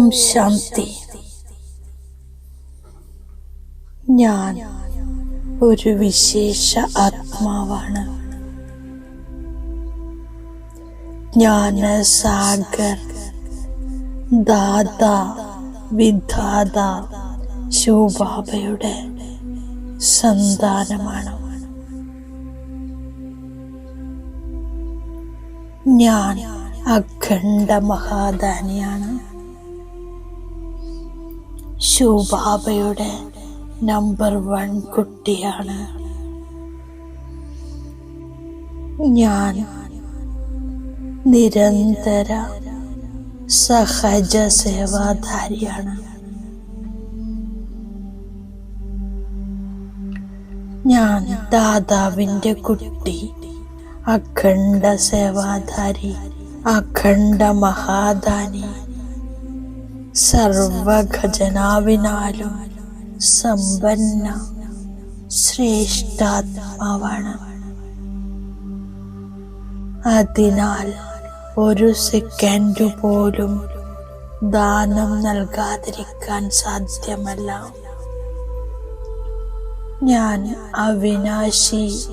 ഓം ശാന്തി. ഞാൻ ഒരു വിശേഷ ആത്മാവാണ്. ഞാൻ സാഗർ ദാദ വിധാത ശോഭാബയുടെ സന്താനമാണ്. ഞാൻ അഖണ്ഡ മഹാദാനിയാണ്. ശോഭാബയുടെ നമ്പർ വൺ കുട്ടിയാണ്. ഞാൻ നിരന്തര സഹജ സേവാധാരിയാണ് ഞാൻ ദാതാവിന്റെ കുട്ടി അഖണ്ഡ സേവാധാരി അഖണ്ഡ മഹാദാനി. സർവഖജനാവിനാലും സമ്പന്ന ശ്രേഷ്ഠാത്മാവാണ്. അതിനാൽ ഒരു സെക്കൻഡ് പോലും ദാനം നൽകാതിരിക്കാൻ സാധ്യമല്ല. ഞാൻ അവിനാശി.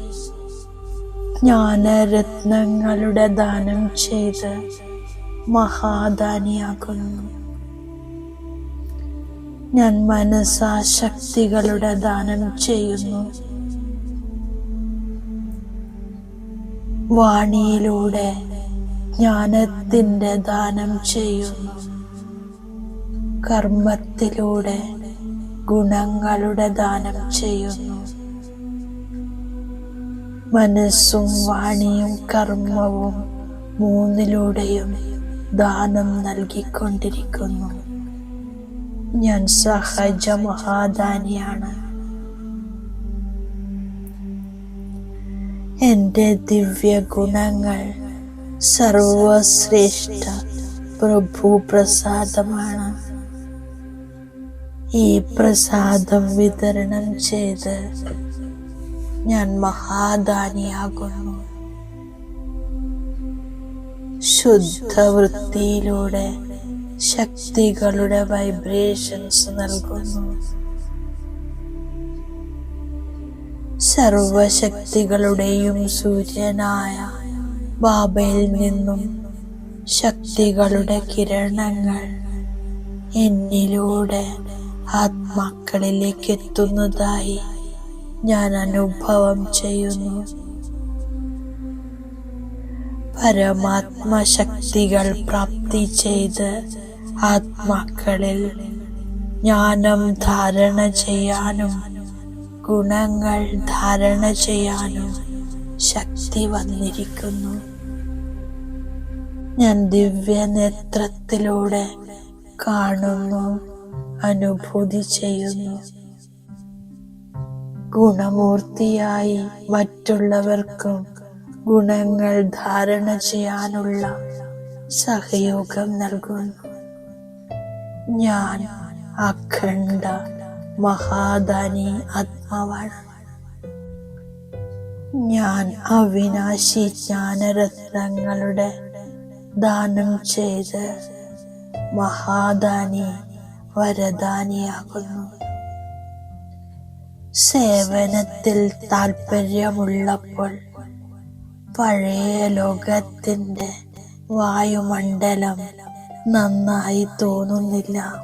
ജ്ഞാനരത്നങ്ങളുടെ ദാനം ചെയ്ത് മഹാദാനിയാകുന്നു. ഞാൻ മനസാശക്തികളുടെ ദാനം ചെയ്യുന്നു. വാണിയിലൂടെ ജ്ഞാനത്തിന്റെ ദാനം ചെയ്യുന്നു. കർമ്മത്തിലൂടെ ഗുണങ്ങളുടെ ദാനം ചെയ്യുന്നു. മനസ്സും വാണിയും കർമ്മവും മൂന്നിലൂടെയും ദാനം നൽകിക്കൊണ്ടിരിക്കുന്നു. ഞാൻ സഹജ മഹാദാനിയാണ് എന്റെ ദിവ്യ ഗുണങ്ങൾ സർവശ്രേഷ്ഠ പ്രഭു പ്രസാദമാണ് ഈ പ്രസാദം വിതരണം ചെയ്ത് ഞാൻ മഹാദാനിയാകുന്നു. ശുദ്ധവൃത്തിയിലൂടെ ശക്തികളുടെ വൈബ്രേഷൻസ് നൽകുന്നു. സർവശക്തികളുടെയും സൂര്യനായ ബാബയിൽ നിന്നും ശക്തികളുടെ കിരണങ്ങൾ എന്നിലൂടെ ആത്മാക്കളിലേക്ക് എത്തുന്നതായി ഞാൻ അനുഭവം ചെയ്യുന്നു. പരമാത്മശക്തികൾ പ്രാപ്തി ചെയ്ത് ആത്മാക്കളിൽ ജ്ഞാനം ധാരണ ചെയ്യാനും ഗുണങ്ങൾ ധാരണ ചെയ്യാനും ശക്തി വന്നിരിക്കുന്നു. ഞാൻ ദിവ്യ നേത്രത്തിലൂടെ കാണുന്നു അനുഭൂതി ചെയ്യുന്നു. ഗുണമൂർത്തിയായി മറ്റുള്ളവർക്കും ഗുണങ്ങൾ ധാരണ ചെയ്യാനുള്ള സഹയോഗം നൽകുന്നു. ഞാൻ അഖണ്ഡ മഹാദാനി ആത്മാവാണ് ഞാൻ അവിനാശി ജ്ഞാനരത്നങ്ങളുടെ ദാനം ചെയ്ത് മഹാദാനി വരദാനിയാകുന്നു. സേവനത്തിൽ താല്പര്യമുള്ളപ്പോൾ പഴയ ലോകത്തിന്റെ വായുമണ്ഡലം നന്നായി തോന്നുന്നില്ല.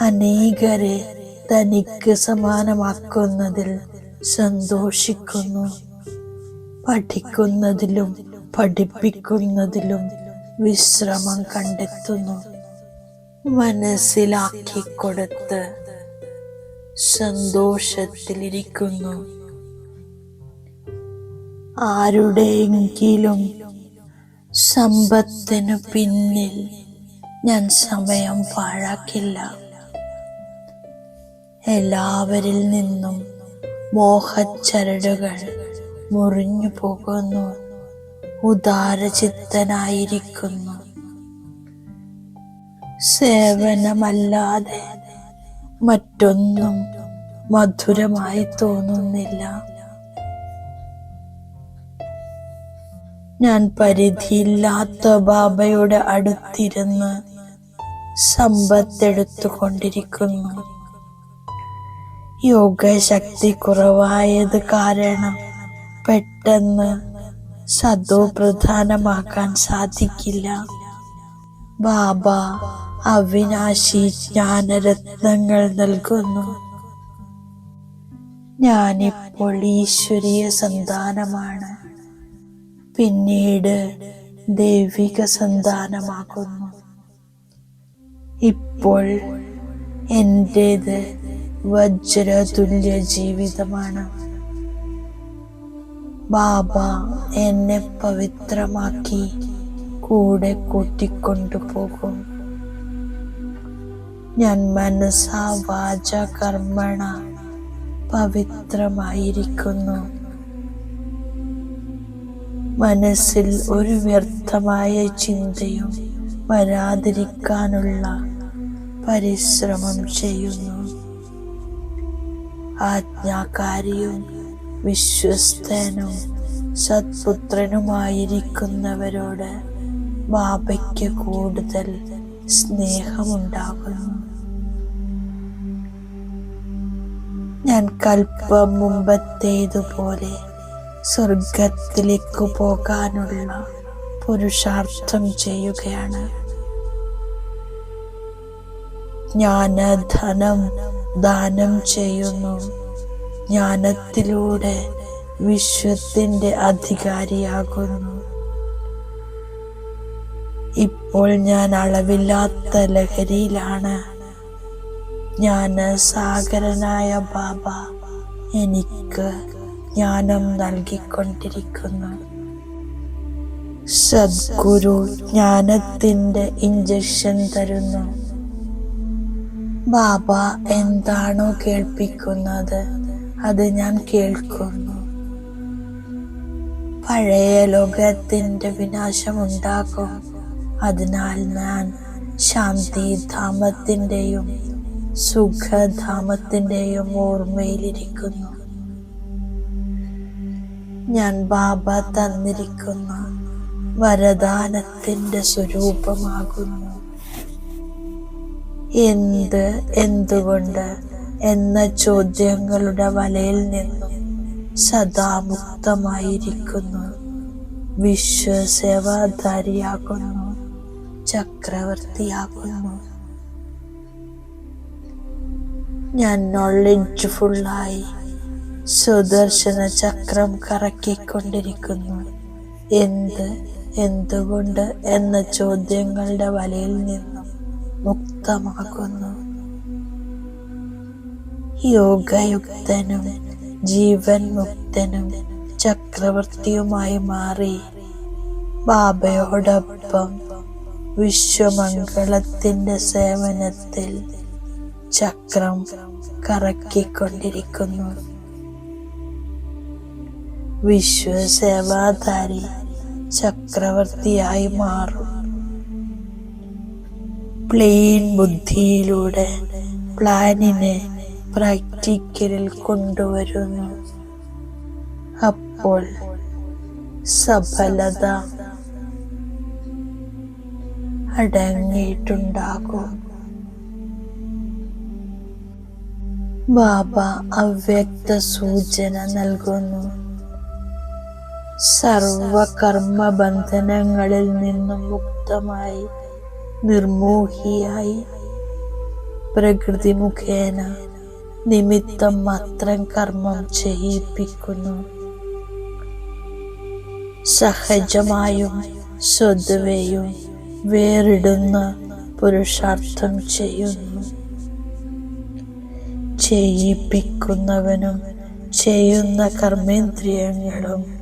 അനേകരെ തനിക്ക് സമാനമാക്കുന്നതിൽ സന്തോഷിക്കുന്നു. പഠിക്കുന്നതിലും പഠിപ്പിക്കുന്നതിലും വിശ്രമം കണ്ടെത്തുന്നു. മനസ്സിലാക്കി കൊടുത്ത് സന്തോഷത്തിലിരിക്കുന്നു. ആരുടെയെങ്കിലും സമ്പത്തിനു പിന്നിൽ ഞാൻ സമയം പാഴാക്കില്ല. എല്ലാവരിൽ നിന്നും മോഹച്ചരടുകൾ മുറിഞ്ഞു പോകുന്നു. ഉദാരചിത്തനായിരിക്കുന്നു. സേവനമല്ലാതെ മറ്റൊന്നും മധുരമായി തോന്നുന്നില്ല. ഞാൻ പരിധിയില്ലാത്ത ബാബയുടെ അടുത്തിരുന്ന് സമ്പത്തെടുത്തുകൊണ്ടിരിക്കുന്നു. യോഗശക്തി കുറവായത് കാരണം പെട്ടെന്ന് സദോ പ്രധാനമാക്കാൻ സാധിക്കില്ല. ബാബ അവിനാശി ജ്ഞാനരത്നങ്ങൾ നൽകുന്നു. ഞാനിപ്പോൾ ഈശ്വരീയ സന്താനമാണ്. പിന്നീട് ദൈവിക സന്താനമാകുന്നു. ഇപ്പോൾ എന്റേത് വജ്രതുല്യ ജീവിതമാണ് ബാബ എന്നെ പവിത്രമാക്കി കൂടെ കൂട്ടിക്കൊണ്ടുപോകും. ഞാൻ മനസ്സാ വാച കർമ്മണ പവിത്രമായിരിക്കുന്നു. മനസ്സിൽ ഒരു വ്യർത്ഥമായ ചിന്തയും വരാതിരിക്കാനുള്ള പരിശ്രമം ചെയ്യുന്നു. ആജ്ഞാകാരിയും വിശ്വസ്തനും സത്പുത്രനുമായിരിക്കുന്നവരോട് ബാബയ്ക്ക് കൂടുതൽ സ്നേഹമുണ്ടാകുന്നു. ഞാൻ കൽപ്പം മുമ്പത്തേതുപോലെ സ്വർഗത്തിലേക്ക് പോകാനുള്ള പുരുഷാർത്ഥം ചെയ്യുകയാണ്. ജ്ഞാനധനം ദാനം ചെയ്യുന്നു. ജ്ഞാനത്തിലൂടെ വിശ്വത്തിന്റെ അധികാരിയാകുന്നു. ഇപ്പോൾ ഞാൻ അളവില്ലാത്ത ലഹരിയിലാണ്. ജ്ഞാനസാഗരനായ ബാബ എനിക്ക് ജ്ഞാനം നൽകിക്കൊണ്ടിരിക്കുന്നു. സദ്ഗുരു ജ്ഞാനത്തിന്റെ ഇഞ്ചക്ഷൻ തരുന്നു. ബാബ എന്താണോ കേൾപ്പിക്കുന്നത്? അത് ഞാൻ കേൾക്കുന്നു. പഴയ ലോകത്തിന്റെ വിനാശമുണ്ടാകും. അതിനാൽ ഞാൻ ശാന്തിധാമത്തിന്റെയും സുഖധാമത്തിന്റെയും ഓർമ്മയിലിരിക്കുന്നു. ഞാൻ ബാബ തന്നിരിക്കുന്ന വരദാനത്തിന്റെ സ്വരൂപമാകുന്നു. എന്ത് എന്തുകൊണ്ട് എന്ന ചോദ്യങ്ങളുടെ വലയിൽ നിന്നും സദാ മുക്തമായിരിക്കുന്നു. വിശ്വസേവാധാരിയാകുന്നു ചക്രവർത്തിയാകുന്നു. ഞാൻ നോളജ്ഫുള്ളായി സുദർശന ചക്രം കറക്കിക്കൊണ്ടിരിക്കുന്നു. എന്ത് എന്തുകൊണ്ട് എന്ന ചോദ്യങ്ങളുടെ വലയിൽ നിന്നും മുക്തമാകുന്നു. യോഗയുക്തനും ജീവൻ മുക്തനും ചക്രവർത്തിയുമായി മാറി ബാബയോടൊപ്പം വിശ്വമംഗളത്തിന്റെ സേവനത്തിൽ ചക്രം കറക്കിക്കൊണ്ടിരിക്കുന്നു. വിശ്വസേവാധാരി ചക്രവർത്തിയായി മാറും. പ്ലെയിൻ ബുദ്ധിയിലൂടെ പ്ലാനിനെ പ്രാക്ടിക്കലിൽ കൊണ്ടുവരുന്നു. അപ്പോൾ സഫലത അടങ്ങിയിട്ടുണ്ടാകും. ബാബ അവ്യക്ത സൂചന നൽകുന്നു. സർവകർമ്മ ബന്ധനങ്ങളിൽ നിന്നും മുക്തമായി നിർമോഹിയായി. പ്രകൃതി മുഖേന നിമിത്തം മാത്രം കർമ്മം ചെയ്യിപ്പിക്കുന്നു. സഹജമായും സ്വതവേയും വേറിടുന്ന പുരുഷാർത്ഥം ചെയ്യുന്നു. ചെയ്യിപ്പിക്കുന്നവനും ചെയ്യുന്ന കർമ്മേന്ദ്രിയങ്ങളും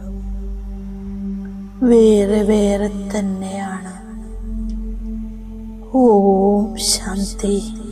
വേറെ വേറെ തന്നെയാണ്. ഓം ശാന്തി.